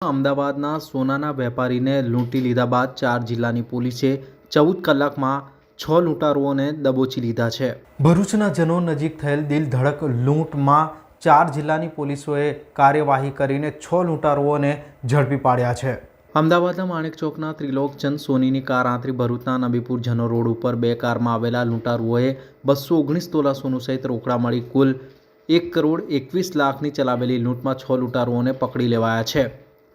અમદાવાદના સોનાના વેપારીને લૂંટી લીધા બાદ ચાર જિલ્લાની પોલીસે ચૌદ કલાકમાં છ લૂંટારુઓને દબોચી લીધા છે. ભરૂચના જનો નજીક થયેલ દિલ ધડક લૂંટમાં ચાર જિલ્લાની પોલીસોએ કાર્યવાહી કરીને છ લૂંટારુઓને ઝડપી પાડ્યા છે. અમદાવાદના માણેક ચોકના ત્રિલોકચંદ સોનીની કાર આંતરી ભરૂચના નબીપુર જનો રોડ ઉપર બે કારમાં આવેલા લૂંટારુઓએ બસો ઓગણીસ તોલા સોનું સહિત રોકડા મળી કુલ એક કરોડ એકવીસ લાખની ચલાવેલી લૂંટમાં છ લૂંટારુઓને પકડી લેવાયા છે.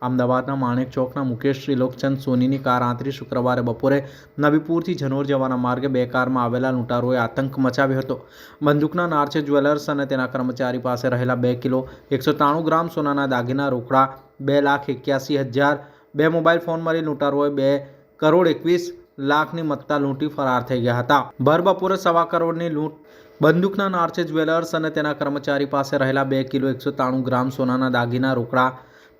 અમદાવાદના માણેક ચોકના મુકેશ ત્રિલોકચંદ સોનીની કાર આંતરી શુક્રવારે બપોરે નબીપુરથી જનોર જવાના માર્ગે બે કારમાં આવેલા લૂંટારોએ આતંક મચાવ્યો હતો. બંદૂકના નાર્ચે જ્વેલર્સ અને તેના કર્મચારી પાસે રહેલા બે કિલો એકસો ત્રાણું ગ્રામ સોનાના દાગીના રોકડા, બે લાખ એક્યાસી હજાર, બે મોબાઈલ ફોન મળી લૂંટારોએ બે કરોડ એકવીસ લાખની મત્તા લૂંટી ફરાર થઈ ગયા હતા. ભર બપોરે સવા કરોડની લૂંટ, બંદૂકના નાર્ચે જ્વેલર્સ અને તેના કર્મચારી પાસે રહેલા બે કિલો એકસો ત્રાણું ગ્રામ સોનાના દાગીના રોકડા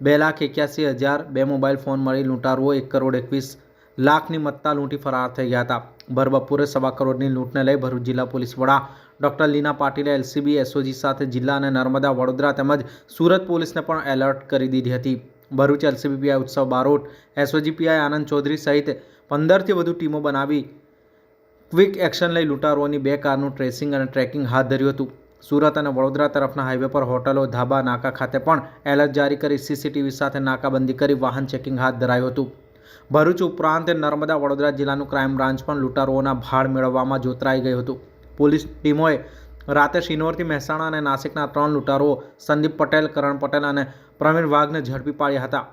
બે લાખ એક્યાસી હજાર બે મોબાઈલ ફોન મળી. લૂંટારુઓ એક કરોડ એકવીસ લાખની મત્તા લૂંટી ફરાર થઈ ગયા હતા. ભર બપોરે સવા કરોડની લૂંટને લઈ ભરૂચ જિલ્લા પોલીસ વડા ડોક્ટર લીના પાટીલે એલસીબી, એસઓજી સાથે જિલ્લા અને નર્મદા, વડોદરા તેમજ સુરત પોલીસને પણ એલર્ટ કરી દીધી હતી. Bharuch LCB PI Utsav Barot, SOG PI Anand Chaudhary સહિત પંદરથી વધુ ટીમો બનાવી ક્વિક એક્શન લઈ લૂંટારોની બે કારનું ટ્રેસિંગ અને ટ્રેકિંગ હાથ ધર્યું હતું. સુરત અને વડોદરા તરફના હાઈવે પર હોટલો, ધાબા, નાકા ખાતે પણ એલર્ટ જારી કરી સીસીટીવી સાથે નાકાબંધી કરી વાહન ચેકિંગ હાથ ધરાયું હતું. ભરૂચ ઉપરાંત નર્મદા, વડોદરા જિલ્લાનું ક્રાઇમ બ્રાન્ચ પણ લૂંટારોઓના ભાડ મેળવવામાં જોતરાઈ ગયું હતું. પોલીસ ટીમોએ રાતે શિનોરથી મહેસાણા અને નાસિકના ત્રણ લૂંટારુઓ, સંદીપ પટેલ, કરણ પટેલ અને પ્રવીણ વાઘને ઝડપી પાડ્યા હતા.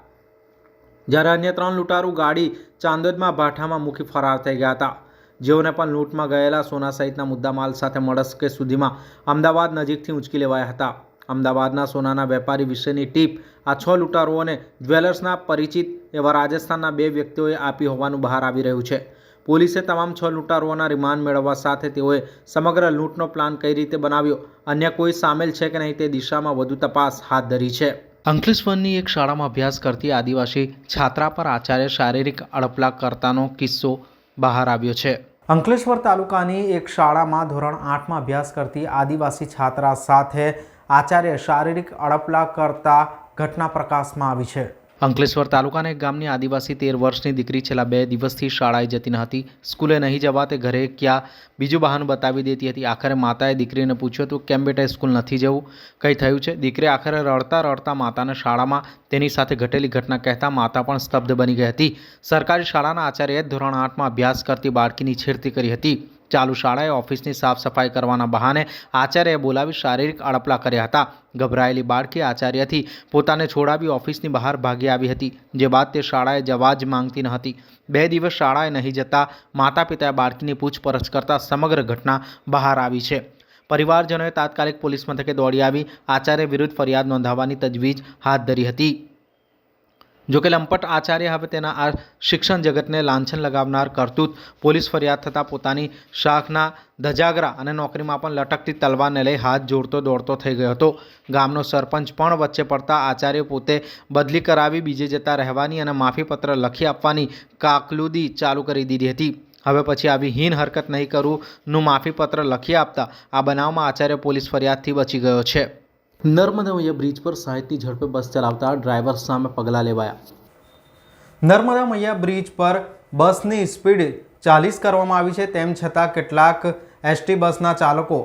જ્યારે અન્ય ત્રણ લૂંટારું ગાડી ચાંદોદમાં ભાઠામાં મૂકી ફરાર થઈ ગયા હતા. જેઓને પણ લૂંટમાં ગયેલા સોના સહિતના મુદ્દામાલ સાથે મળસ્કે સુધીમાં અમદાવાદ નજીકથી ઉંચકી લેવાયા હતા. અમદાવાદના સોનાના વેપારી વિશેની ટીપ, આ છ લૂંટારુઓને જ્વેલર્સના પરિચિત એવા રાજસ્થાનના બે વ્યક્તિઓએ આપી હોવાનું બહાર આવી રહ્યું છે. પોલીસે તમામ છ લૂંટારુઓના રિમાન્ડ મેળવવા સાથે તેઓએ સમગ્ર લૂંટનો પ્લાન કઈ રીતે બનાવ્યો, અન્ય કોઈ સામેલ છે કે નહીં તે દિશામાં વધુ તપાસ હાથ ધરી છે. અંકલેશ્વરની એક શાળામાં અભ્યાસ કરતી આદિવાસી છાત્રા પર આચાર્ય શારીરિક અડપલા કરતાનો કિસ્સો બહાર આવ્યો છે. અંકલેશ્વર તાલુકાની એક શાળામાં ધોરણ આઠમાં અભ્યાસ કરતી આદિવાસી છાત્રા સાથે આચાર્ય શારીરિક અડપલા કરતા ઘટના પ્રકાશમાં આવી છે. અંકલેશ્વર તાલુકાના એક ગામની આદિવાસી તેર વર્ષની દીકરી છેલ્લા બે દિવસથી શાળાએ જતી ન હતી. સ્કૂલે નહીં જવા તે ઘરે ક્યાં બીજું બહાનું બતાવી દેતી હતી. આખરે માતાએ દીકરીને પૂછ્યું હતું, કેમ બેટા, સ્કૂલ નથી જવું? કંઈ થયું છે? દીકરી આખરે રડતા રડતા માતાને શાળામાં તેની સાથે ઘટેલી ઘટના કહેતા માતા પણ સ્તબ્ધ બની ગઈ હતી. સરકારી શાળાના આચાર્યએ ધોરણ આઠમાં અભ્યાસ કરતી બાળકીની છેડતી કરી હતી. ચાલુ શાળાએ ઓફિસની સાફ સફાઈ કરવાના બહાને આચાર્યએ બોલાવી શારીરિક અડપલા કર્યા હતા. ગભરાયેલી બાળકી આચાર્યથી પોતાને છોડાવી ઓફિસની બહાર ભાગી આવી હતી, જે બાદ તે શાળાએ જવા જ માંગતી ન હતી. બે દિવસ શાળાએ નહીં જતા માતા પિતાએ બાળકીની પૂછપરછ કરતાં સમગ્ર ઘટના બહાર આવી છે. પરિવારજનોએ તાત્કાલિક પોલીસ મથકે દોડી આવી. આચાર્ય વિરુદ્ધ ફરિયાદ નોંધાવવાની તજવીજ હાથ ધરી હતી. જોકે લંપટ આચાર્ય હવે તેના આ શિક્ષણ જગતને લાંછન લગાવનાર કરતૂત. પોલીસ ફરિયાદ થતાં પોતાની શાખના ધજાગરા અને નોકરીમાં પણ લટકતી તલવારને લઈ હાથ જોડતો દોડતો થઈ ગયો હતો. ગામનો સરપંચ પણ વચ્ચે પડતા આચાર્ય પોતે બદલી કરાવી બીજે જતા રહેવાની અને માફીપત્ર લખી આપવાની કાકલુદી ચાલુ કરી દીધી હતી. હવે પછી આવી હીન હરકત નહીં કરુંનું માફીપત્ર લખી આપતા આ બનાવમાં આચાર્ય પોલીસ ફરિયાદથી બચી ગયો છે. નર્મદા બ્રિજ પર સાહીઠની ઝડપે બસ ચલાવતા ડ્રાઈવર સામે પગલાં લેવાયા. નર્મદા મૈયા બ્રિજ પર બસની સ્પીડ ચાલીસ કરવામાં આવી છે, તેમ છતાં કેટલાક એસટી બસના ચાલકો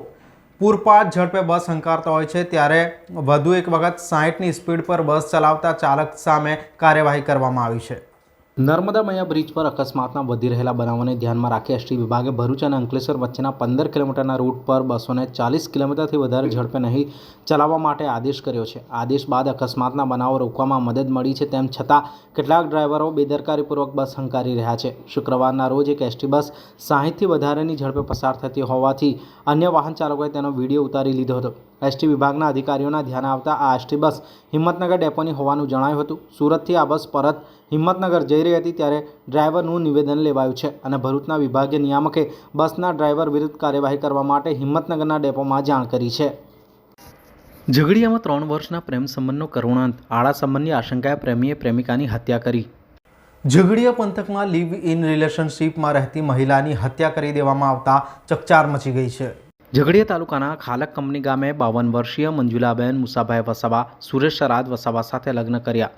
પૂરપાટ ઝડપે બસ હંકારતા હોય છે. ત્યારે વધુ એક વખત સાહીઠની સ્પીડ પર બસ ચલાવતા ચાલક સામે કાર્યવાહી કરવામાં આવી છે. નર્મદા મૈયા બ્રિજ પર અકસ્માતના વધી રહેલા બનાવોને ધ્યાનમાં રાખી એસટી વિભાગે ભરૂચ અને અંકલેશ્વર વચ્ચેના પંદર કિલોમીટરના રૂટ પર બસોને ચાલીસ કિલોમીટરથી વધારે ઝડપે નહીં ચલાવવા માટે આદેશ કર્યો છે. આદેશ બાદ અકસ્માતના બનાવો રોકવામાં મદદ મળી છે તેમ છતાં કેટલાક ડ્રાઈવરો બેદરકારીપૂર્વક બસ હંકારી રહ્યા છે. શુક્રવારના રોજ એક એસટી બસ સાહીઠથી વધારેની ઝડપે પસાર થતી હોવાથી અન્ય વાહન ચાલકોએ તેનો વીડિયો ઉતારી લીધો હતો. એસટી વિભાગના અધિકારીઓના ધ્યાને આવતા આ એસટી બસ હિંમતનગર ડેપોની હોવાનું જણાયું હતું. સુરતથી આ બસ પરત હિંમતનગર જઈ રહી હતી ત્યારે ડ્રાઈવરનું નિવેદન લેવાયું છે અને ભરૂચના વિભાગીય નિયામકે બસના ડ્રાઈવર વિરુદ્ધ કાર્યવાહી કરવા માટે હિંમતનગરના ડેપોમાં જાણ કરી છે. ઝઘડિયામાં ત્રણ વર્ષના પ્રેમ સંબંધનો કરુણાંત આળા સંબંધની આશંકાએ પ્રેમીએ પ્રેમિકાની હત્યા કરી. ઝઘડિયા પંથકમાં લીવ ઇન રિલેશનશીપમાં રહેતી મહિલાની હત્યા કરી દેવામાં આવતા ચકચાર મચી ગઈ છે. ઝઘડિયા તાલુકાના ખાલક કંપની ગામે બાવન વર્ષીય મંજુલાબેન મુસાભાઈ વસાવા, સુરેશ શરાદ વસાવા સાથે લગ્ન કર્યા.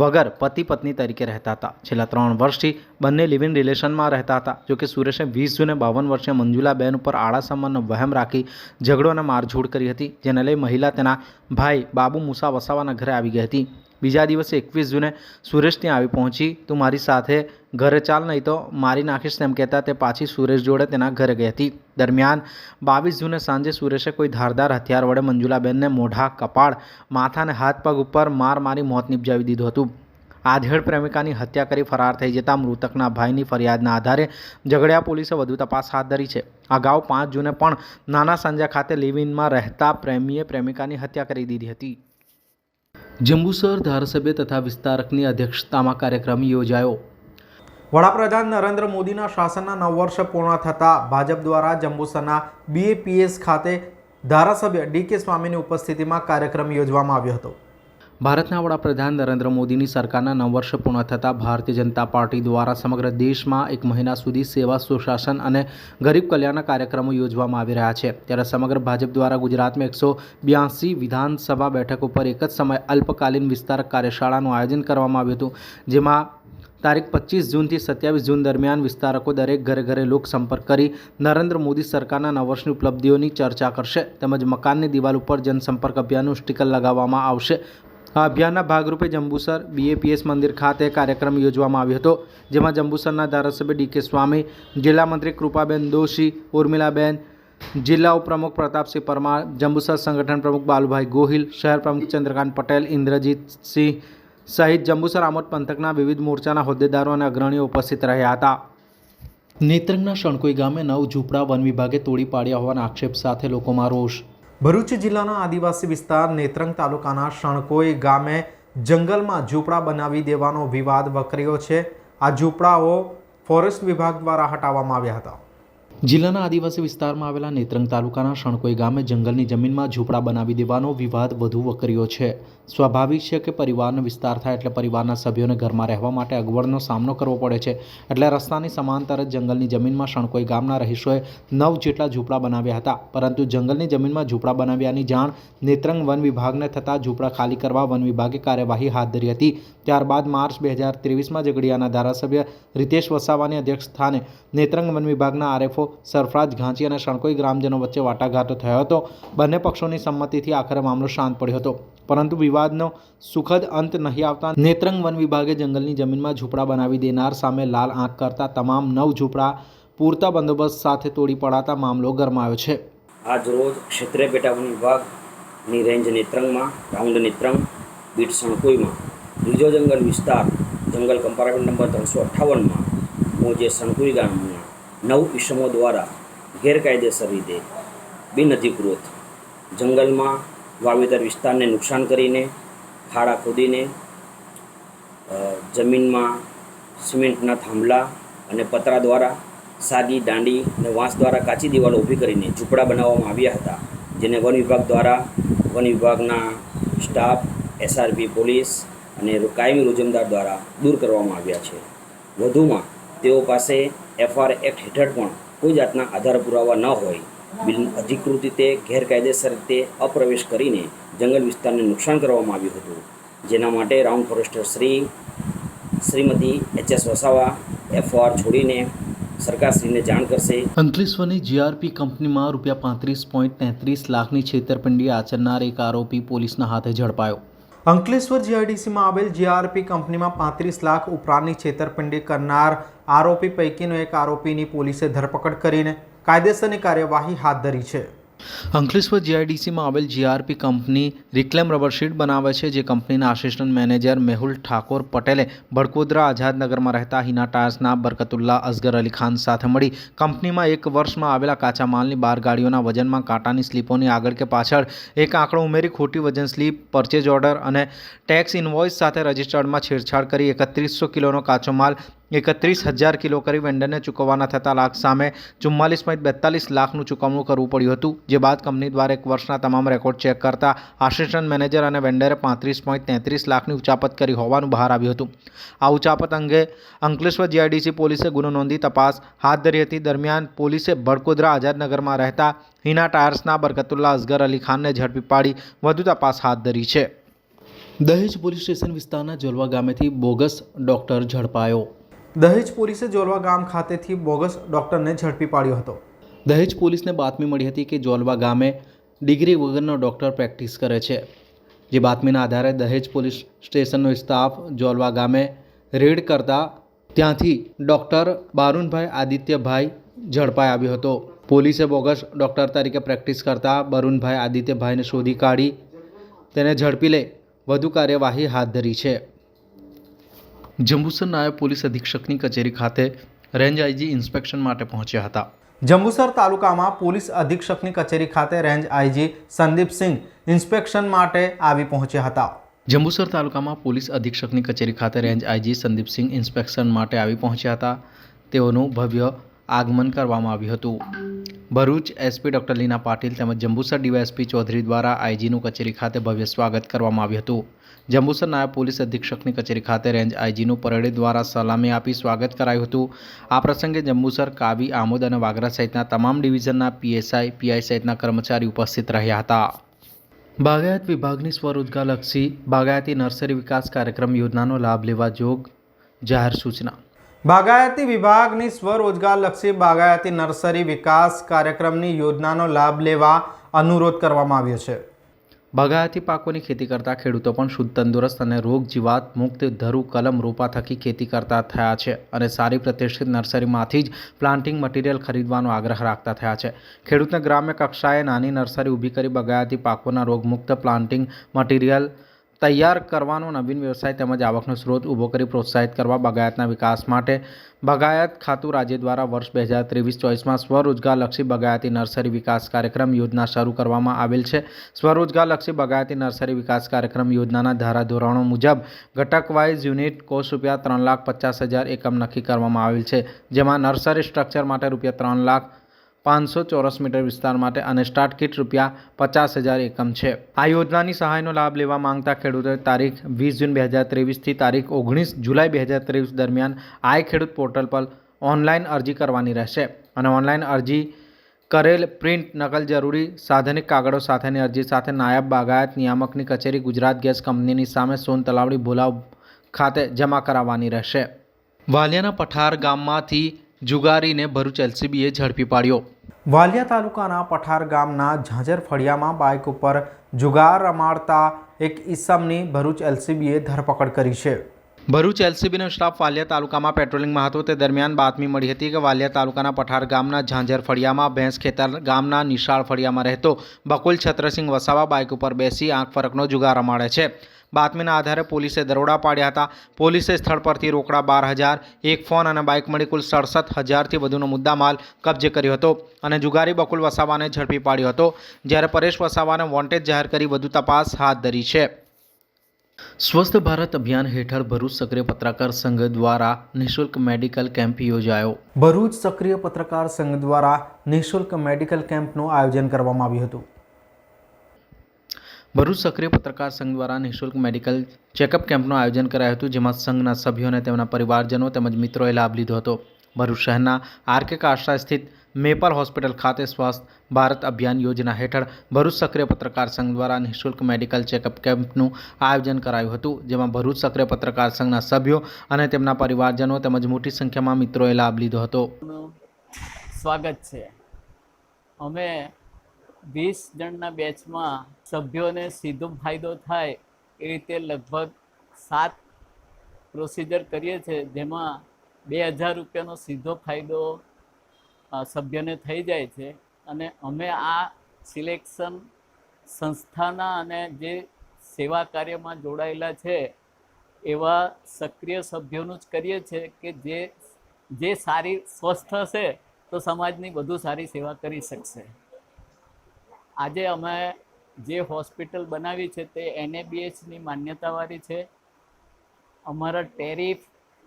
વગર પતિ પત્ની તરીકે રહેતા હતા. છેલ્લા ત્રણ વર્ષથી બંને લિવ ઇન રિલેશનમાં રહેતા હતા. જોકે સુરેશે વીસ જૂને બાવન વર્ષીય મંજુલાબેન ઉપર આળાસમનનો વહેમ રાખી ઝઘડો અને મારઝૂડ કરી હતી, જેને લઈ મહિલા તેના ભાઈ બાબુ મુસા વસાવાના ઘરે આવી ગઈ હતી. બીજા દિવસે એકવીસ જૂને સુરેશ ત્યાં આવી પહોંચી. તું મારી સાથે ઘરે ચાલ, નહીં તો મારી નાખીશ. તેમ કહેતા તે પાછી સુરેશ જોડે તેના ઘરે ગઈ હતી. દરમિયાન બાવીસ જૂને સાંજે સુરેશે કોઈ ધારદાર હથિયાર વડે મંજુલાબેનને મોઢા, કપાળ, માથા અને હાથ પગ ઉપર માર મારી મોત નિપજાવી દીધું હતું. આધેડ પ્રેમિકાની હત્યા કરી ફરાર થઈ જતા મૃતકના ભાઈની ફરિયાદના આધારે ઝઘડિયા પોલીસે વધુ તપાસ હાથ ધરી છે. અગાઉ પાંચ જૂને પણ નાના સાંજા ખાતે લિવ ઇનમાં રહેતા પ્રેમીએ પ્રેમિકાની હત્યા કરી દીધી હતી. જંબુસર ધારાસભ્ય તથા વિસ્તારકની અધ્યક્ષતામાં કાર્યક્રમ યોજાયો. વડાપ્રધાન નરેન્દ્ર મોદીના શાસનના નવ વર્ષ પૂર્ણ થતાં ભાજપ દ્વારા જંબુસરના બીએપીએસ ખાતે ધારાસભ્ય ડી કે સ્વામીની ઉપસ્થિતિમાં કાર્યક્રમ યોજવામાં આવ્યો હતો. ભારતના વડાપ્રધાન નરેન્દ્ર મોદીની સરકારના નવ વર્ષ પૂર્ણ થતાં ભારતીય જનતા પાર્ટી દ્વારા સમગ્ર દેશમાં એક મહિના સુધી સેવા, સુશાસન અને ગરીબ કલ્યાણના કાર્યક્રમો યોજવામાં આવી રહ્યા છે. ત્યારે સમગ્ર ભાજપ દ્વારા ગુજરાતમાં એકસો બ્યાસી વિધાનસભા બેઠક ઉપર એક જ સમયે અલ્પકાલીન વિસ્તારક કાર્યશાળાનું આયોજન કરવામાં આવ્યું હતું, જેમાં તારીખ પચીસ જૂનથી સત્યાવીસ જૂન દરમિયાન વિસ્તારકો દરેક ઘરે ઘરે લોકસંપર્ક કરી નરેન્દ્ર મોદી સરકારના નવ વર્ષની ઉપલબ્ધિઓની ચર્ચા કરશે. તેમજ મકાનની દિવાલ ઉપર જનસંપર્ક અભિયાનનું સ્ટીકર લગાવવામાં આવશે. અભિયાનના ભાગરૂપે જંબુસર બીએપીએસ મંદિર ખાતે કાર્યક્રમ યોજવામાં આવ્યો હતો, જેમાં જંબુસરના ધારાસભ્ય ડી કે સ્વામી, જિલ્લા મંત્રી કૃપાબેન દોશી, ઉર્મિલાબેન, જિલ્લા ઉપપ્રમુખ પ્રતાપસિંહ પરમાર, જંબુસર સંગઠન પ્રમુખ બાલુભાઈ ગોહિલ, શહેર પ્રમુખ ચંદ્રકાંત પટેલ ઇન્દ્રજીતસિંહ સહિત જંબુસર આમોદ પંથકના વિવિધ મોરચાના હોદ્દેદારો અને અગ્રણીઓ ઉપસ્થિત રહ્યા હતા. નેત્રંગના શણકોઈ ગામે નવ ઝૂંપડા વન વિભાગે તોડી પાડ્યા હોવાના આક્ષેપ સાથે લોકોમાં રોષ ભરૂચ જિલ્લાના આદિવાસી વિસ્તાર નેત્રંગ તાલુકાના શણકોઈ ગામે જંગલમાં ઝૂંપડા બનાવી દેવાનો વિવાદ વકર્યો છે. આ ઝૂંપડાઓ ફોરેસ્ટ વિભાગ દ્વારા હટાવવામાં આવ્યા હતા. જિલ્લાના આદિવાસી વિસ્તારમાં આવેલા નેત્રંગ તાલુકાના શણકોઈ ગામે જંગલની જમીનમાં ઝૂંપડા બનાવી દેવાનો વિવાદ વધુ વકર્યો છે. સ્વાભાવિક છે કે પરિવારનો વિસ્તાર થાય એટલે પરિવારના સભ્યોને ઘરમાં રહેવા માટે અગવડનો સામનો કરવો પડે છે. એટલે રસ્તાની સમાંતર જ જંગલની જમીનમાં શણકોઈ ગામના રહીશોએ નવ જેટલા ઝૂંપડા બનાવ્યા હતા. પરંતુ જંગલની જમીનમાં ઝૂંપડા બનાવ્યાની જાણ નેત્રંગ વન વિભાગને થતાં ઝૂંપડા ખાલી કરવા વન વિભાગે કાર્યવાહી હાથ ધરી હતી. ત્યારબાદ માર્ચ બે હજાર ત્રેવીસમાં ઝઘડિયાના ધારાસભ્ય રીતેશ વસાવાની અધ્યક્ષ સ્થાને નેત્રંગ વન વિભાગના આરએફઓ સરફરાજ ઘાંચી અને શણકોઈ ગ્રામજનો વચ્ચે વાટાઘાટો થયો હતો. બંને પક્ષોની સંમતિથી આખરે મામલો શાંત પડ્યો હતો. પરંતુ વિવાદનો સુખદ અંત નહીં આવતા નેત્રંગ વન વિભાગે જંગલની જમીનમાં ઝૂંપડા બનાવી દેનાર સામે લાલ આંખ કરતા તમામ નવ ઝૂંપડા પૂરતા બંદોબસ્ત સાથે તોડી પડાતા મામલો ગરમાયો છે. આજ રોજ ક્ષેત્રે પેટા વન વિભાગની રેન્જ નેત્રંગમાં, રાઉન્ડ નેત્રંગ, બીટ સણકોઈમાં બીજો જંગલ વિસ્તાર જંગલ કમ્પાર્ટમેન્ટ નંબર ત્રણસો અઠ્ઠાવનમાં હું જે સણકુઈ ગામના નવ ઈસમો દ્વારા ગેરકાયદેસર રીતે બિનઅધિકૃત જંગલમાં વાવેતર વિસ્તારને નુકસાન કરીને, ખાડા ખોદીને જમીનમાં સિમેન્ટના થાંભલા અને પતરા દ્વારા સાદી દાંડી અને વાંસ દ્વારા કાચી દિવાલો ઊભી કરીને ઝૂંપડા બનાવવામાં આવ્યા હતા, જેને વન વિભાગ દ્વારા વન વિભાગના સ્ટાફ, એસઆરપી, પોલીસ અને કાયમી રોજમદાર દ્વારા દૂર કરવામાં આવ્યા છે. વધુમાં તેઓ પાસે એફઆર એક્ટ હેઠળ પણ કોઈ જાતના આધાર પુરાવા ન હોય. બિલ અધિકૃત રીતે, ગેરકાયદેસર રીતે અપ્રવેશ કરીને જંગલ વિસ્તારને નુકસાન કરવામાં આવ્યું હતું. જેના માટે round forester Shri, Shrimati H S Vasava FR છોડીને સરકારશ્રીને જાણ કરશે. અંકલેશ્વરની જીઆરપી કંપનીમાં રૂપિયા પાંત્રીસ પોઈન્ટ તેત્રીસ લાખની છેતરપિંડી આચરનાર એક આરોપી પોલીસના હાથે ઝડપાયો. અંકલેશ્વર જીઆઈડીસીમાં આવેલ જીઆરપી કંપનીમાં પાંત્રીસ લાખ ઉપરાંતની છેતરપિંડી કરનાર આરોપી પૈકીનો એક આરોપીની પોલીસે ધરપકડ કરીને કાયદેસરની કાર્યવાહી હાથ ધરી છે. અંકલેશ્વર જીઆઈડીસીમાં આવેલ GRP company reclaim rubber sheet બનાવે છે, જે કંપનીના આસિસ્ટન્ટ મેનેજર મેહુલ ઠાકોર પટેલે બડકોદરા આઝાદનગરમાં રહેતા હિના ટાયર્સના બરકતુલ્લા અસગર અલી ખાન સાથે મળી કંપનીમાં એક વર્ષમાં આવેલા કાચા માલની બાર ગાડીઓના વજનમાં કાંટાની સ્લીપોની આગળ કે પાછળ એક આંકડો ઉમેરી ખોટી વજન સ્લીપ પરચેજ ઓર્ડર અને ટેક્સ ઇન્વોઇસ સાથે રજિસ્ટર્ડમાં છેડછાડ કરી એકત્રીસો કિલોનો કાચો માલ એકત્રીસ હજાર કિલો કરી વેન્ડરને ચૂકવવાના થતા લાખ સામે ચુમ્માલીસ પોઈન્ટ બેતાલીસ લાખનું ચૂકવણું કરવું પડ્યું હતું, જે બાદ કંપની દ્વારા એક વર્ષના તમામ રેકોર્ડ ચેક કરતા આસિસ્ટન્ટ મેનેજર અને વેન્ડરે પાંત્રીસ પોઈન્ટ તેત્રીસ લાખની ઉચાપત કરી હોવાનું બહાર આવ્યું હતું. આ ઉચાપત અંગે અંકલેશ્વર જીઆઈડીસી પોલીસે ગુનો નોંધી તપાસ હાથ ધરી હતી. દરમિયાન પોલીસે ભડકોદરા આઝાદનગરમાં રહેતા હિના ટાયર્સના બરકતુલ્લા અસગર અલી ખાનને ઝડપી પાડી વધુ તપાસ હાથ ધરી છે. દહેજ પોલીસ સ્ટેશન વિસ્તારના જલવા ગામેથી બોગસ ડોક્ટર ઝડપાયો. દહેજ પોલીસે જોલવા ગામ ખાતેથી બોગસ ડોક્ટરને ઝડપી પાડ્યો હતો. દહેજ પોલીસને બાતમી મળી હતી કે જોલવા ગામે ડિગ્રી વગરનો ડોક્ટર પ્રેક્ટિસ કરે છે. જે બાતમીના આધારે દહેજ પોલીસ સ્ટેશનનો સ્ટાફ જોલવા ગામે રેડ કરતા ત્યાંથી ડૉક્ટર બારુનભાઈ આદિત્યભાઈ ઝડપાઈ આવ્યો હતો. પોલીસે બોગસ ડૉક્ટર તરીકે પ્રેક્ટિસ કરતા બરુનભાઈ આદિત્યભાઈને શોધી કાઢી તેને ઝડપી લઈ વધુ કાર્યવાહી હાથ ધરી છે. જંબુસર નાયબ પોલીસ અધિક્ષકની કચેરી ખાતે રેન્જ આઈજી ઇન્સ્પેક્શન માટે પહોંચ્યા હતા. જંબુસર તાલુકામાં પોલીસ અધિક્ષકની કચેરી ખાતે રેન્જ આઈજી સંદીપસિંહ ઇન્સ્પેક્શન માટે આવી પહોંચ્યા હતા. જંબુસર તાલુકામાં પોલીસ અધિક્ષકની કચેરી ખાતે રેન્જ આઈજી સંદીપસિંહ ઇન્સ્પેક્શન માટે આવી પહોંચ્યા હતા. તેઓનું ભવ્ય આગમન કરવામાં આવ્યું હતું. ભરૂચ એસપી ડૉક્ટર લીના પાટીલ તેમજ જંબુસર ડીવાયએસપી ચૌધરી દ્વારા આઈજીનું કચેરી ખાતે ભવ્ય સ્વાગત કરવામાં આવ્યું હતું. જંબુસર નાયબ પોલીસ અધિક્ષકની કચેરી ખાતે રેન્જ આઈજીનું પરેડ દ્વારા સલામી આપી સ્વાગત કરાયું હતું. આ પ્રસંગે જંબુસર કાવી આમોદ અને વાગરા સહિતના તમામ ડિવિઝનના પીએસઆઈ, પીઆઈ સહિતના કર્મચારી ઉપસ્થિત રહ્યા હતા. બાગાયત વિભાગની સ્વરોજગારલક્ષી બાગાયતી નર્સરી વિકાસ કાર્યક્રમ યોજનાનો લાભ લેવા જોગ જાહેર સૂચના. બાગાયતી વિભાગની સ્વરોજગારલક્ષી બાગાયતી નર્સરી વિકાસ કાર્યક્રમની યોજનાનો લાભ લેવા અનુરોધ કરવામાં આવ્યો છે. બાગાયતી પાકોની ખેતી કરતા ખેડૂતો પણ શુદ્ધ તંદુરસ્ત અને રોગ જીવાત મુક્ત ધરુ કલમ રોપા થકી ખેતી કરતા થયા છે અને સારી પ્રતિષ્ઠિત નર્સરીમાંથી જ પ્લાન્ટિંગ મટીરિયલ ખરીદવાનો આગ્રહ રાખતા થયા છે. ખેડૂતને ગ્રામ્ય કક્ષાએ નાની નર્સરી ઊભી કરી બગાયતી પાકોના રોગમુક્ત પ્લાન્ટિંગ મટીરિયલ તૈયાર કરવાનો નવીન વ્યવસાય તેમજ આવકનો સ્ત્રોત ઊભો કરી પ્રોત્સાહિત કરવા બગાયતના વિકાસ માટે બાગાયત ખાતું રાજ્ય દ્વારા વર્ષ બે હજાર ત્રેવીસ ચોવીસમાં સ્વરોજગારલક્ષી બગાયતી નર્સરી વિકાસ કાર્યક્રમ યોજના શરૂ કરવામાં આવેલ છે. સ્વરોજગારલક્ષી બગાયતી નર્સરી વિકાસ કાર્યક્રમ યોજનાના ધારાધોરણો મુજબ ઘટક વાઇઝ યુનિટ કોસ્ટ રૂપિયા ત્રણ લાખ પચાસ હજાર એકમ નક્કી કરવામાં આવેલ છે, જેમાં નર્સરી સ્ટ્રક્ચર માટે રૂપિયા ત્રણ લાખ પાંચસો ચોરસ મીટર વિસ્તાર માટે અને સ્ટાર્ટ કિટ રૂપિયા પચાસ હજાર એકમ છે. આ યોજનાની સહાયનો લાભ લેવા માંગતા ખેડૂતોએ તારીખ વીસ જૂન બે હજાર ત્રેવીસથી તારીખ ઓગણીસ જુલાઈ બે હજાર ત્રેવીસ દરમિયાન આઈ ખેડૂત પોર્ટલ પર ઓનલાઈન અરજી કરવાની રહેશે અને ઓનલાઈન અરજી કરેલ પ્રિન્ટ નકલ જરૂરી સાધનિક કાગળો સાથેની અરજી સાથે નાયબ બાગાયત નિયામકની કચેરી ગુજરાત ગેસ કંપનીની સામે સોન તલાવડી ભોલાવ ખાતે જમા કરાવવાની રહેશે. વાલિયાના પઠાર ગામમાંથી જુગારીને ભરૂચ એલસીબીએ ઝડપી પાડ્યો. વાલિયા તાલુકાના પઠાર ગામના ઝાંઝર ફળિયામાં બાઇક ઉપર જુગાર રમાડતા એક ઈસમની ભરૂચ એલસીબીએ ધરપકડ કરી છે. ભરૂચ એલસીબીનો સ્ટાફ વાલિયા તાલુકામાં પેટ્રોલિંગમાં હતો. તે દરમિયાન બાતમી મળી હતી કે વાલિયા તાલુકાના પઠાર ગામના ઝાંઝર ફળિયામાં ભેંસ ખેતર ગામના નિશાળ ફળિયામાં રહેતો બકુલ છત્રસિંહ વસાવા બાઇક ઉપર બેસી આંખ ફરકનો જુગાર રમાડે છે. બાતમીના આધારે પોલીસે દરોડા પાડ્યા હતા. પોલીસે સ્થળ પરથી રોકડા બાર હજાર એક ફોન અને બાઇક મળી કુલ સડસઠ હજારથી વધુનો મુદ્દામાલ કબજે કર્યો હતો અને જુગારી બકુલ વસાવાને ઝડપી પાડ્યો હતો જ્યારે પરેશ વસાવાને વોન્ટેડ જાહેર કરી વધુ તપાસ હાથ ધરી છે. સ્વસ્થ ભારત અભિયાન હેઠળ ભરૂચ સક્રિય પત્રકાર સંઘ દ્વારા નિઃશુલ્ક મેડિકલ કેમ્પ યોજાયો. ભરૂચ સક્રિય પત્રકાર સંઘ દ્વારા નિઃશુલ્ક મેડિકલ કેમ્પનું આયોજન કરવામાં આવ્યું હતું. ભરૂચ સક્રિય પત્રકાર સંઘ દ્વારા નિઃશુલ્ક મેડિકલ ચેકઅપ કેમ્પનું આયોજન કરાયું હતું, જેમાં સંઘના સભ્યો અને તેમના પરિવારજનો તેમજ મિત્રોએ લાભ લીધો હતો. ભરૂચ શહેરના આરકે કાશા સ્થિત મેપલ હોસ્પિટલ ખાતે સ્વસ્થ ભારત અભિયાન યોજના હેઠળ ભરૂચ સક્રિય પત્રકાર સંઘ દ્વારા નિઃશુલ્ક મેડિકલ ચેકઅપ કેમ્પનું આયોજન કરાયું હતું, જેમાં ભરૂચ સક્રિય પત્રકાર સંઘના સભ્યો અને તેમના પરિવારજનો તેમજ મોટી સંખ્યામાં મિત્રોએ લાભ લીધો હતો. સ્વાગત છે. અમે વીસ જણના બેચમાં સભ્યોને સીધો ફાયદો થાય એ રીતે લગભગ સાત પ્રોસિજર કરીએ છીએ, જેમાં બે હજાર રૂપિયાનો સીધો ફાયદો સભ્યને થઈ જાય છે. અને અમે આ સિલેક્શન સંસ્થાના અને જે સેવા કાર્યમાં જોડાયેલા છે, એવા સક્રિય સભ્યોનું જ કરીએ છીએ કે જે જે સારી સ્વસ્થ હશે તો સમાજની વધુ સારી સેવા કરી શકશે. આજે અમે જે હોસ્પિટલ બનાવી છે તે એનએબીએચની માન્યતાવાળી છે. અમારા ટેરિફ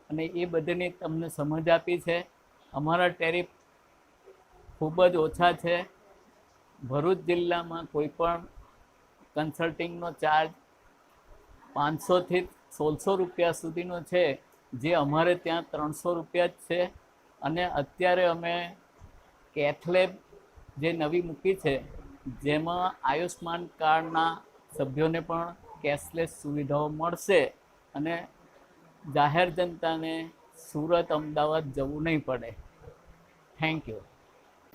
અને એ બધાની તમને સમજ આપી છે. અમારા ટેરિફ ખૂબ જ ઓછા છે. ભરૂચ જિલ્લામાં કોઈ પણ કન્સલ્ટિંગનો ચાર્જ પાંચસોથી સોળસો રૂપિયા સુધીનો છે, જે અમારે ત્યાં ત્રણસો રૂપિયા જ છે. અને અત્યારે અમે કેથલેબ જે નવી મૂકી છે જેમાં આયુષ્માન કાર્ડના સભ્યોને પણ કેશલેસ સુવિધાઓ મળશે અને જાહેર જનતાને સુરત અમદાવાદ જવું નહીં પડે. થેન્ક યુ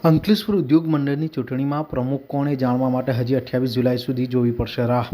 અંકલેશ્વર ઉદ્યોગ મંડળની ચૂંટણીમાં પ્રમુખ કોણે જાણવા માટે હજી અઠ્યાવીસ જુલાઈ સુધી જોવી પડશે રાહ?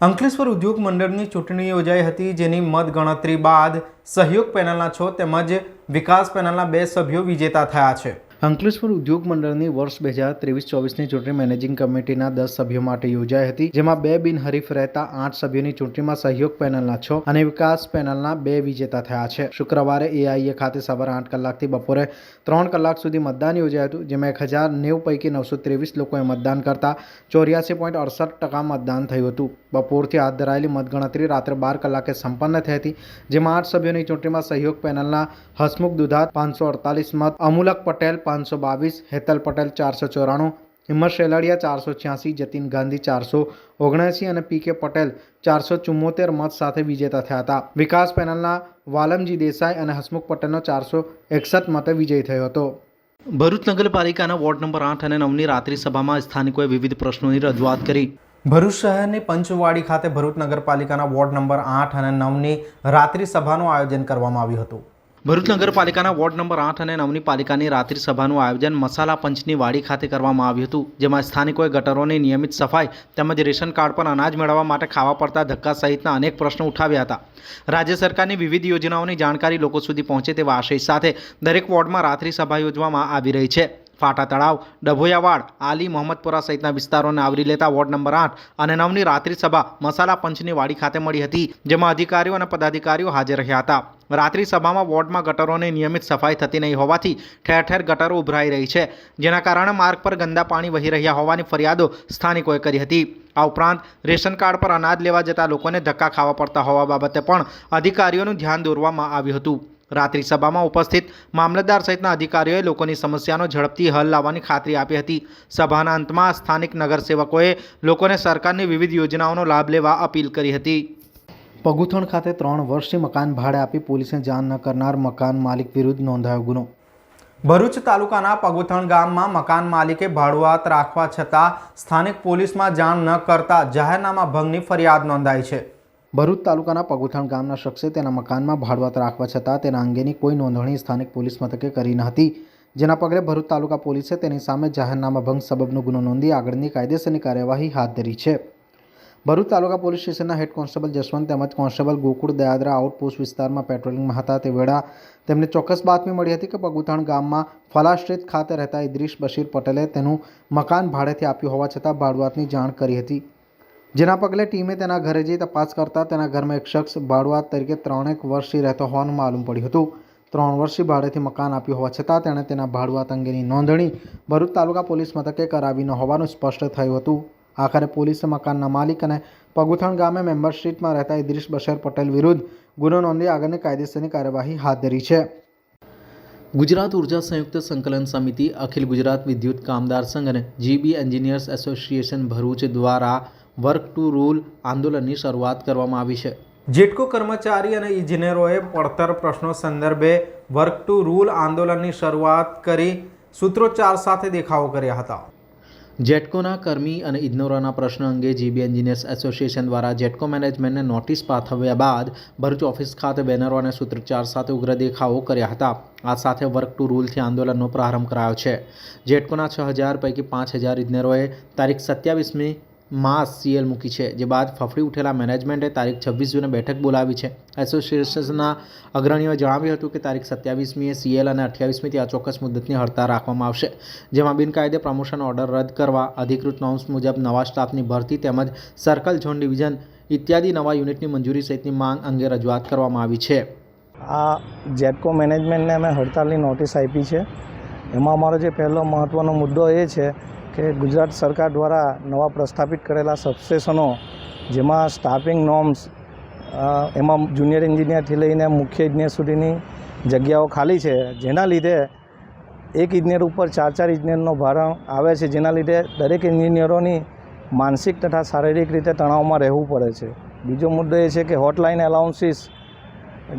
અંકલેશ્વર ઉદ્યોગ મંડળની ચૂંટણી યોજાઈ હતી જેની મતગણતરી બાદ સહયોગ પેનલના છ તેમજ વિકાસ પેનલના બે સભ્યો વિજેતા થયા છે. અંકલેશ્વર ઉદ્યોગ મંડળની વર્ષ બે હજાર ત્રેવીસ ચોવીસની ચૂંટણી મેનેજિંગ કમિટીના દસ સભ્યો માટે યોજાઈ હતી, જેમાં બે બિનહરીફ રહેતા આઠ સભ્યોની ચૂંટણીમાં સહયોગ પેનલના છ અને વિકાસ પેનલના બે વિજેતા થયા છે. શુક્રવારે એઆઈએ ખાતે સવારે આઠ કલાકથી બપોરે ત્રણ કલાક સુધી મતદાન યોજાયું હતું, જેમાં એક હજાર નેવું પૈકી નવસો ત્રેવીસ લોકોએ મતદાન કરતા ચોર્યાસી પોઈન્ટ અડસઠ ટકા મતદાન થયું હતું. બપોરથી હાથ ધરાયેલી મતગણતરી રાત્રે બાર કલાકે સંપન્ન થઈ હતી, જેમાં આઠ સભ્યોની ચૂંટણીમાં સહયોગ પેનલના હસમુખ દુધાત, પાંચસો અડતાલીસ મત, અમુલક પટેલ પાંચસો બાવીસ હેતલ પટેલ ચારસો ચોરાણું હિંમત શેલાડિયા ચારસો છ્યાસી જતીન ગાંધી ચારસો ઓગણએંસી અને પી કે પટેલ ચારસો ચુમ્મોતેર મત સાથે વિજેતા થયા હતા. વિકાસ પેનલના વાલમજી દેસાઈ અને હસમુખ પટેલનો ચારસો એકસઠ મતે વિજય થયો હતો. ભરૂચ નગરપાલિકાના વોર્ડ નંબર આઠ અને નવની રાત્રિ સભામાં સ્થાનિકોએ વિવિધ પ્રશ્નોની રજૂઆત કરી. ભરૂચ શહેરની પંચવાડી ખાતે ભરૂચ નગરપાલિકાના વોર્ડ નંબર આઠ અને નવની રાત્રિ સભાનું આયોજન કરવામાં આવ્યું હતું. ભરૂચ નગરપાલિકાના વોર્ડ નંબર આઠ અને નવની પાલિકાની રાત્રિ સભાનું આયોજન મસાલા પંચની વાડી ખાતે કરવામાં આવ્યું હતું, જેમાં સ્થાનિકોએ ગટરોની નિયમિત સફાઈ તેમજ રેશન કાર્ડ પર અનાજ મેળવવા માટે ખાવા પડતા ધક્કા સહિતના અનેક પ્રશ્નો ઉઠાવ્યા હતા. રાજ્ય સરકારની વિવિધ યોજનાઓની જાણકારી લોકો સુધી પહોંચે તેવા આશય સાથે દરેક વોર્ડમાં રાત્રિ સભા યોજવામાં આવી રહી છે. ફાટા તળાવ, ડભોયાવાડ, આલી, મોહમ્મદપુરા સહિતના વિસ્તારોને આવરી લેતા વોર્ડ નંબર આઠ અને નવની રાત્રિ સભા મસાલા પંચની વાડી ખાતે મળી હતી, જેમાં અધિકારીઓ અને પદાધિકારીઓ હાજર રહ્યા હતા. રાત્રિ સભામાં વોર્ડમાં ગટરોની નિયમિત સફાઈ થતી નહીં હોવાથી ઠેર ઠેર ગટરો ઉભરાઈ રહી છે, જેના કારણે માર્ગ પર ગંદા પાણી વહી રહ્યા હોવાની ફરિયાદો સ્થાનિકોએ કરી હતી. આ ઉપરાંત રેશન કાર્ડ પર અનાજ લેવા જતા લોકોને ધક્કા ખાવા પડતા હોવા બાબતે પણ અધિકારીઓનું ધ્યાન દોરવામાં આવ્યું હતું. રાત્રિ સભામાં ઉપસ્થિત મામલતદાર સહિતના અધિકારીઓએ લોકોની સમસ્યાનો ઝડપથી હલ લાવવાની ખાતરી આપી હતી. સભાના અંતમાં સ્થાનિક નગરસેવકોએ લોકોને સરકારની વિવિધ યોજનાઓનો લાભ લેવા અપીલ કરી હતી. પગુથણ ખાતે ત્રણ વર્ષથી મકાન ભાડે આપી પોલીસને જાણ ન કરનાર મકાન માલિક વિરુદ્ધ નોંધાયો ગુનો. ભરૂચ તાલુકાના પગુથણ ગામમાં મકાન માલિકે ભાડુઆત રાખવા છતાં સ્થાનિક પોલીસમાં જાણ ન કરતા જાહેરનામા ભંગની ફરિયાદ નોંધાઈ છે. ભરૂચ તાલુકાના પગુથણ ગામના શખ્સે તેના મકાનમાં ભાડવત રાખવા છતાં તેના અંગેની કોઈ નોંધણી સ્થાનિક પોલીસ મથકે કરી ન હતી જેના પગલે ભરૂચ તાલુકા પોલીસે તેની સામે જાહેરનામા ભંગ સબબનો ગુનો નોંધી આગળની કાયદેસરની કાર્યવાહી હાથ ધરી છે. ભરૂચ તાલુકા પોલીસ સ્ટેશનના હેડ કોન્સ્ટેબલ જસવંત તેમજ કોન્સ્ટેબલ ગોકુળ દયાદરા આઉટપોસ્ટ વિસ્તારમાં પેટ્રોલિંગમાં હતા તે વેળા તેમને ચોક્કસ બાતમી મળી હતી કે પગુથાણ ગામમાં ફલાશ્રીત ખાતે રહેતા ઇદ્રીશ બશીર પટેલે તેનું મકાન ભાડેથી આપ્યું હોવા છતાં ભાડવાતની જાણ કરી હતી. જેના પગલે ટીમે તેના ઘરે જઈ તપાસ કરતા તેના ઘરમાં એક શખ્સ ભાડુઆત તરીકે ત્રણેક વર્ષથી રહેતો હોવાનું માલુમ પડ્યું હતું. ત્રણ વર્ષથી ભાડેથી મકાન આપ્યું હોવા છતાં તેણે તેના ભાડુઆત અંગેની નોંધણી ભરૂચ તાલુકા પોલીસ મથકે કરાવી ન હોવાનું સ્પષ્ટ થયું હતું. આખરે પોલીસે મકાનના માલિક અને પગુથણ ગામે મેમ્બરશીપમાં રહેતા ઇદ્રીશ બશેર પટેલ વિરુદ્ધ ગુનો નોંધી આગળની કાયદેસરની કાર્યવાહી હાથ ધરી છે. ગુજરાત ઊર્જા સંયુક્ત સંકલન સમિતિ, અખિલ ગુજરાત વિદ્યુત કામદાર સંઘ અને જીબી એન્જિનિયર્સ એસોસિએશન ભરૂચ દ્વારા વર્ક ટુ રૂલ આંદોલનની શરૂઆત કરવામાં આવી છે. જેટકો કર્મચારી અને ઇજનેરોએ પડતર પ્રશ્નો સંદર્ભે વર્ક ટુ રૂલ આંદોલનની શરૂઆત કરી સૂત્રોચ્ચાર સાથે દેખાવો કર્યા હતા. જેટકોના કર્મી અને ઇજનેરોના પ્રશ્ન અંગે જીબી એન્જિનિયર્સ એસોસિએશન દ્વારા જેટકો મેનેજમેન્ટને નોટિસ પાઠવ્યા બાદ ભરૂચ ઓફિસ ખાતે બેનરો અને સૂત્રોચ્ચાર સાથે ઉગ્ર દેખાવો કર્યા હતા. આ સાથે વર્ક ટુ રૂલથી આંદોલનનો પ્રારંભ કરાયો છે. જેટકોના છ હજાર પૈકી પાંચ હજાર ઇજનેરોએ તારીખ સત્યાવીસમી માસ સીએલ મૂકી છે. જે બાદ ફફડી ઉઠેલા મેનેજમેન્ટે તારીખ છવ્વીસ જૂને બેઠક બોલાવી છે. એસોસિએશનના અગ્રણીઓએ જણાવ્યું હતું કે તારીખ સત્યાવીસમીએ સીએલ અને અઠ્યાવીસમીથી આ ચોક્કસ મુદ્દતની હડતાળ રાખવામાં આવશે, જેમાં બિનકાયદે પ્રમોશન ઓર્ડર રદ કરવા, અધિકૃત નોમ્સ મુજબ નવા સ્ટાફની ભરતી તેમજ સર્કલ ઝોન ડિવિઝન ઇત્યાદિ નવા યુનિટની મંજૂરી સહિતની માંગ અંગે રજૂઆત કરવામાં આવી છે. આ જેટકો મેનેજમેન્ટને અમે હડતાલની નોટિસ આપી છે. એમાં અમારો જે પહેલો મહત્ત્વનો મુદ્દો એ છે કે ગુજરાત સરકાર દ્વારા નવા પ્રસ્થાપિત કરેલા સબસ્ટેશનો, જેમાં સ્ટાફિંગ નોર્મ્સ એમાં જુનિયર એન્જિનિયરથી લઈને મુખ્ય ઇજનેર સુધીની જગ્યાઓ ખાલી છે, જેના લીધે એક ઇજનેર ઉપર ચાર ચાર ઇજનેરનો ભારણ આવે છે, જેના લીધે દરેક એન્જિનિયરોની માનસિક તથા શારીરિક રીતે તણાવમાં રહેવું પડે છે. બીજો મુદ્દો એ છે કે હોટલાઇન એલાઉન્સીસ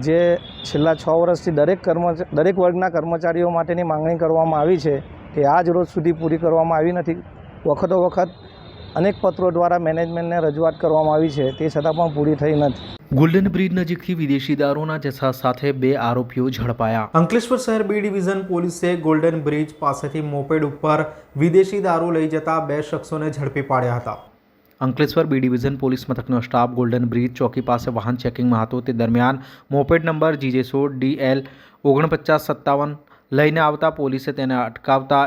જે છેલ્લા છ વર્ષથી દરેક કર્મચ, દરેક વર્ગના કર્મચારીઓ માટેની માંગણી કરવામાં આવી છે તે આજ રોજ સુધી પૂરી કરવામાં આવી નથી. વખતો વખત અનેક પત્રો દ્વારા મેનેજમેન્ટને રજૂઆત કરવામાં આવી છે તે છતાં પણ પૂરી થઈ નથી. ગોલ્ડન બ્રિજ નજીકથી વિદેશી દારૂના જથ્થા સાથે બે આરોપીઓ ઝડપાયા. અંકલેશ્વર શહેર બી ડિવિઝન પોલીસે ગોલ્ડન બ્રિજ પાસેથી મોપેડ ઉપર વિદેશી દારૂ લઈ જતા બે શખ્સોને ઝડપી પાડ્યા હતા. અંકલેશ્વર બી ડિવિઝન પોલીસ મથકનો સ્ટાફ ગોલ્ડન બ્રિજ ચોકી પાસે વાહન ચેકિંગમાં હતો. તે દરમિયાન મોપેડ નંબર જીજે સોળ ડીએલ ઓગણપચાસ સત્તાવન લઈને આવતા પોલીસે તેને અટકાવતા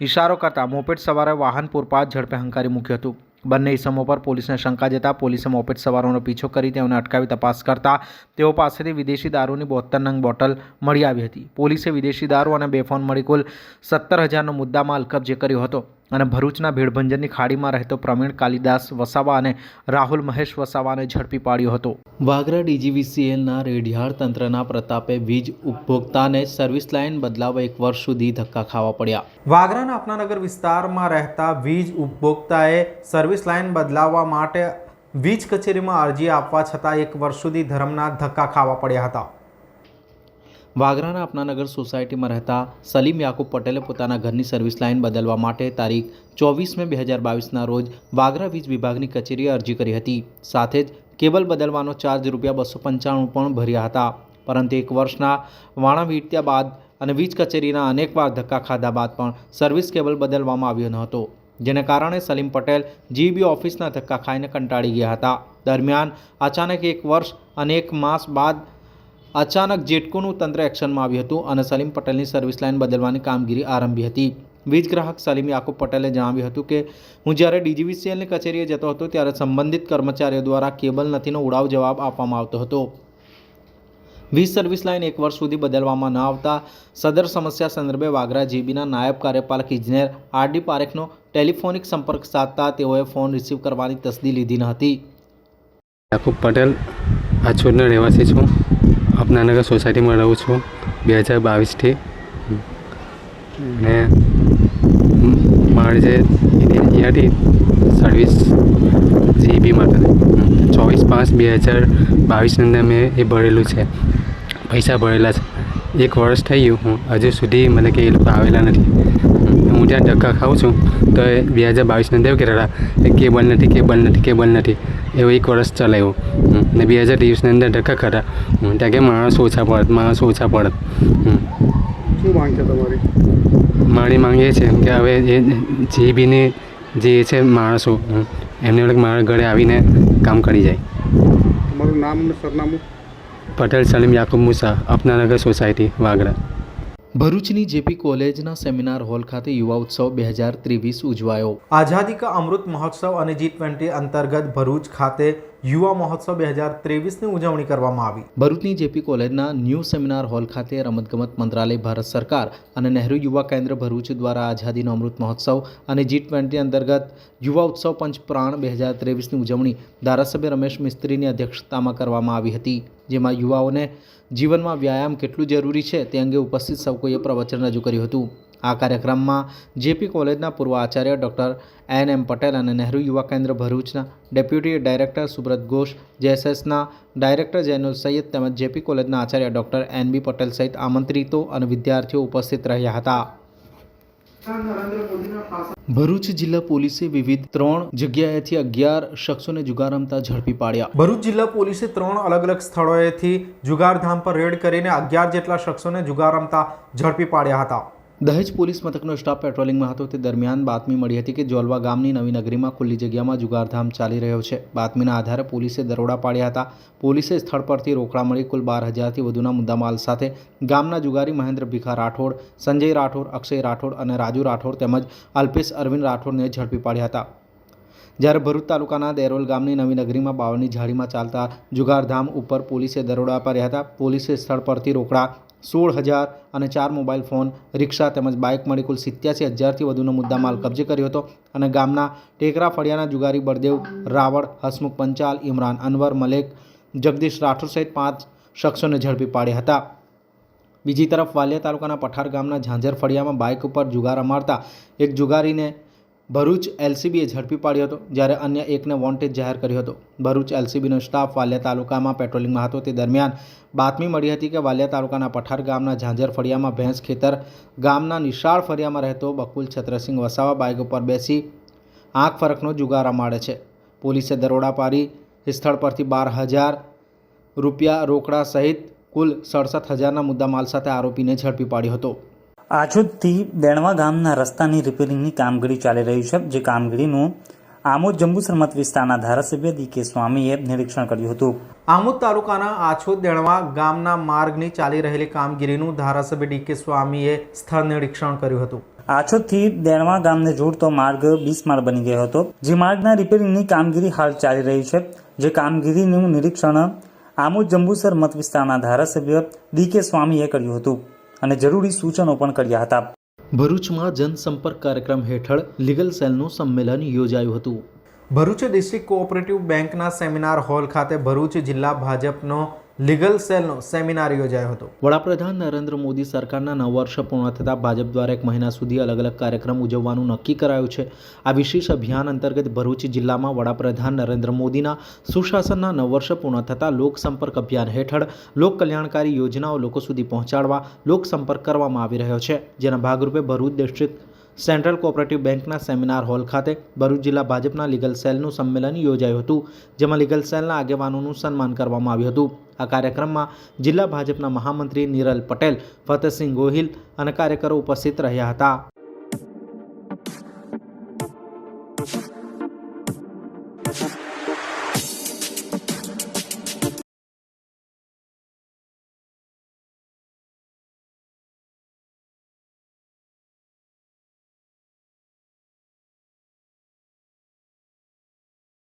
ઇશારો કરતા મોપેટ સવારે વાહન પૂરપાટ ઝડપે હંકારી મૂક્યું હતું. બંને ઇસમો પર પોલીસને શંકા જતા પોલીસે મોપેટ સવારોનો પીછો કરી તેઓને અટકાવી તપાસ કરતા તેઓ પાસેથી વિદેશી દારૂની બોતેર નંગ બોટલ મળી આવી હતી. પોલીસે વિદેશી દારૂ અને બેફોન મળી કુલ સત્તર હજારનો મુદ્દામાલ કબજે કર્યો હતો. અને ભરૂચના ભીડભંજનની ખાડીમાં રહેતો પ્રવીણ કાલિદાસ વસાવા અને રાહુલ મહેશ વસાવાને ઝડપી પાડ્યો હતો. વાગરા ડીજીવીસીએલના રેડિયાળ તંત્રના પ્રતાપે વીજ ઉપભોક્તાને સર્વિસ લાઇન બદલાવવા એક વર્ષ સુધી ધક્કા ખાવા પડ્યા. વાગરાના આપનાનગર વિસ્તારમાં રહેતા વીજ ઉપભોક્તાએ સર્વિસ લાઇન બદલાવવા માટે વીજ કચેરીમાં અરજી આપવા છતાં એક વર્ષ સુધી ધરમના ધક્કા ખાવા પડ્યા હતા. વાગરાના આપનાનગર સોસાયટીમાં રહેતા સલીમ યાકુબ પટેલે પોતાના ઘરની સર્વિસ લાઇન બદલવા માટે તારીખ ચોવીસ મે બે હજાર બાવીસના રોજ વાગરા વીજ વિભાગની કચેરીએ અરજી કરી હતી. સાથે જ કેબલ બદલવાનો ચાર્જ રૂપિયા બસો પંચાણું પણ ભર્યા હતા. પરંતુ એક વર્ષના વાણા વીટ્યા બાદ અને વીજ કચેરીના અનેકવાર ધક્કા ખાધા બાદ પણ સર્વિસ કેબલ બદલવામાં આવ્યો ન હતો. જેને કારણે સલીમ પટેલ જીબી ઓફિસના ધક્કા ખાઈને કંટાળી ગયા હતા. દરમિયાન અચાનક એક વર્ષ અને એક માસ બાદ અચાનક જેટકોનું તંત્ર એક્શનમાં આવ્યું હતું અને સલીમ પટેલની સર્વિસ લાઇન બદલવાની કામગીરી આરંભી હતી. વીજ ગ્રાહક સલીમ યાકુબ પટેલે જણાવ્યું હતું કે, હું જ્યારે ડીજીવીસીએલની કચેરીએ જતો હતો ત્યારે સંબંધિત કર્મચારીઓ દ્વારા કેબલ નથીનો ઉડાવ જવાબ આપવામાં આવતો હતો. વીજ સર્વિસ લાઇન એક વર્ષ સુધી બદલવામાં ન આવતા સદર સમસ્યા સંદર્ભે વાગરા જીબીના નાયબ કાર્યપાલક ઇજનેર આર ડી પારેખનો ટેલિફોનિક સંપર્ક સાધતા તેઓએ ફોન રિસીવ કરવાની તસદી લીધી ન હતી. યાકુબ પટેલ આજોદનો રહેવાસી છું. અપનાનગર સોસાયટીમાં રહું છું બે હજાર બાવીસથી. ને મારી જે અહીંયાથી સર્વિસ જીબી માટે ચોવીસ પાંચ બે હજાર બાવીસની અંદર મેં એ ભરેલું છે. પૈસા ભરેલા છે. એક વર્ષ થઈ ગયું હું. હજુ સુધી મને કે એ લોકો આવેલા નથી. હું ત્યાં ધક્કા ખાઉં છું, તો એ બે હજાર બાવીસની અંદર એવું કહેતા હતા કે કેબલ નથી કેબલ નથી કેબલ નથી. એવું એક વર્ષ ચલાવ્યું. ને બે હજાર ત્રેવીસની અંદર ખાતા હમ. ત્યાં કે માણસ ઓછા પડત માણસ ઓછા પડત શું માંગ છે તમારી? મારી માંગ એ છે કે હવે એ જે બીને જે છે માણસો એમને મારા ઘરે આવીને કામ કરી જાય. તમારું નામ સરનામું? પટેલ સલીમ યાકુબ મુસા અપનાનગર સોસાયટી વાગડા ભરૂચની જેપી કોલેજના સેમિનાર હોલ ખાતે યુવા ઉત્સવ બે હજાર ત્રેવીસ ઉજવાયો. આઝાદી કા અમૃત મહોત્સવ અને જી ટ્વેન્ટી અંતર્ગત ભરૂચ ખાતે યુવા મહોત્સવ બે હજાર ત્રેવીસની ઉજવણી કરવામાં આવી. ભરૂચની જેપી કોલેજના ન્યૂ સેમિનાર હોલ ખાતે રમતગમત મંત્રાલય ભારત સરકાર અને નહેરુ યુવા કેન્દ્ર ભરૂચ દ્વારા આઝાદીનો અમૃત મહોત્સવ અને જી ટ્વેન્ટી અંતર્ગત યુવા ઉત્સવ પંચ પ્રાણ બે હજાર ત્રેવીસની ઉજવણી ધારાસભ્ય રમેશ મિસ્ત્રીની અધ્યક્ષતામાં કરવામાં આવી હતી જેમાં યુવાઓને જીવનમાં વ્યાયામ કેટલું જરૂરી છે તે અંગે ઉપસ્થિત સૌ કોઈએ પ્રવચન રજૂ કર્યું હતું. આ કાર્યક્રમમાં જેપી કોલેજના પૂર્વ આચાર્ય ડૉક્ટર એન એમ પટેલ અને નહેરુ યુવા કેન્દ્ર ભરૂચના ડેપ્યુટી ડાયરેક્ટર સુબ્રત ઘોષ, જેએસએસના ડાયરેક્ટર જૈનુલ સૈયદ તેમજ જેપી કોલેજના આચાર્ય ડૉક્ટર એન બી પટેલ સહિત આમંત્રિતો અને વિદ્યાર્થીઓ ઉપસ્થિત રહ્યા હતા. ભરૂચ જિલ્લા પોલીસે વિવિધ ત્રણ જગ્યાએથી અગિયાર શખ્સોને જુગાર રમતા ઝડપી પાડ્યા. ભરૂચ જિલ્લા પોલીસે ત્રણ અલગ અલગ સ્થળોએથી જુગારધામ પર રેડ કરીને અગિયાર જેટલા શખ્સોને જુગાર રમતા ઝડપી પાડ્યા હતા. દહેજ પોલીસ મથકનો સ્ટાફ પેટ્રોલિંગમાં હતો. તે દરમિયાન બાતમી મળી હતી કે જોલવા ગામની નવી નગરીમાં ખુલ્લી જગ્યામાં જુગારધામ ચાલી રહ્યો છે. બાતમીના આધારે પોલીસે દરોડા પાડ્યા હતા. પોલીસે સ્થળ પરથી રોકડા મળી કુલ બાર હજારથી વધુના મુદ્દામાલ સાથે ગામના જુગારી મહેન્દ્ર ભીખા રાઠોડ, સંજય રાઠોડ, અક્ષય રાઠોડ અને રાજુ રાઠોડ તેમજ અલ્પેશ અરવિંદ રાઠોડને ઝડપી પાડ્યા હતા. જ્યારે ભરૂચ તાલુકાના દેરોલ ગામની નવી નગરીમાં બાવળની ઝાડીમાં ચાલતા જુગારધામ ઉપર પોલીસે દરોડા પાડ્યા હતા. પોલીસે સ્થળ પરથી રોકડા સોળ હજાર અને ચાર મોબાઈલ ફોન, રિક્ષા તેમજ બાઇક મળી કુલ સિત્યાસી હજારથી વધુનો મુદ્દામાલ કબજે કર્યો હતો અને ગામના ટેકરા ફળિયાના જુગારી બળદેવ, રાવળ, હસમુખ પંચાલ, ઇમરાન અનવર, મલેક, જગદીશ રાઠોડ સહિત પાંચ શખ્સોને ઝડપી પાડ્યા હતા. બીજી તરફ વાલિયા તાલુકાના પઠાર ગામના ઝાંઝર ફળિયામાં બાઇક ઉપર જુગાર મારતા એક જુગારીને ભરૂચ એલસીબીએ ઝડપી પાડ્યો હતો, જ્યારે અન્ય એકને વોન્ટેજ જાહેર કર્યો હતો. ભરૂચ એલસીબીનો સ્ટાફ વાલિયા તાલુકામાં પેટ્રોલિંગમાં હતો. તે દરમિયાન બાતમી મળી હતી કે વાલિયા તાલુકાના પઠાર ગામના ઝાંઝર ફળિયામાં ભેંસ ખેતર ગામના નિશાળ ફળિયામાં રહેતો બકુલ છત્રસિંહ વસાવા બાઇક ઉપર બેસી આંખ ફરકનો જુગાર રમાડે છે. પોલીસે દરોડા પાડી સ્થળ પરથી બાર હજાર રૂપિયા રોકડા સહિત કુલ સડસઠ હજારના મુદ્દામાલ સાથે આરોપીને ઝડપી પાડ્યો હતો. આછોદથી દેણવા ગામના રસ્તાની રિપેરિંગની કામગીરી ચાલી રહી છે જે કામગીરીનું આમોદ જંબુસર મત વિસ્તારના ધારાસભ્ય ડી કે સ્વામીએ નિરીક્ષણ કર્યું હતું. આમોદ તાલુકાના આછોદ દેણવા ગામના માર્ગની ચાલી રહેલી કામગીરીનું ધારાસભ્ય ડીકે સ્વામીએ સ્થળ નિરીક્ષણ કર્યું હતું. આછોદથી દેણવા ગામને જોડતો માર્ગ બિસ્માર બની ગયો હતો જે માર્ગના રિપેરિંગની કામગીરી હાલ ચાલી રહી છે જે કામગીરીનું નિરીક્ષણ આમોદ જંબુસર મત વિસ્તારના ધારાસભ્ય ડી કે સ્વામીએ કર્યું હતું. અને જરૂરી સૂચનો પણ કર્યા હતા. ભરૂચમાં જનસંપર્ક કાર્યક્રમ હેઠળ લીગલ સેલનું સંમેલન યોજાયું હતું. ભરૂચ ડિસ્ટ્રિક્ટ કોઓપરેટિવ બેંકના સેમિનાર હોલ ખાતે ભરૂચ જિલ્લા ભાજપનો લીગલ સેલનો સેમિનાર યોજાયો હતો. વડાપ્રધાન નરેન્દ્ર મોદી સરકારના નવ વર્ષ પૂર્ણ થતાં ભાજપ દ્વારા એક મહિના સુધી અલગ અલગ કાર્યક્રમ ઉજવવાનું નક્કી કરાયું છે. આ વિશેષ અભિયાન અંતર્ગત ભરૂચ જિલ્લામાં વડાપ્રધાન નરેન્દ્ર મોદીના સુશાસનના નવ વર્ષ પૂર્ણ થતાં લોકસંપર્ક અભિયાન હેઠળ લોક કલ્યાણકારી યોજનાઓ લોકો સુધી પહોંચાડવા લોકસંપર્ક કરવામાં આવી રહ્યો છે. જેના ભાગરૂપે ભરૂચ ડિસ્ટ્રિક્ટ સેન્ટ્રલ કોઓપરેટિવ બેંકના સેમિનાર હોલ ખાતે ભરૂચ જિલ્લા ભાજપના લીગલ સેલનું સંમેલન યોજાયું હતું, જેમાં લીગલ સેલના આગેવાનોનું સન્માન કરવામાં આવ્યું હતું. આ કાર્યક્રમમાં જિલ્લા ભાજપના મહામંત્રી નિરલ પટેલ, ફતેહસિંહ ગોહિલ અને કાર્યકરો ઉપસ્થિત રહ્યા હતા.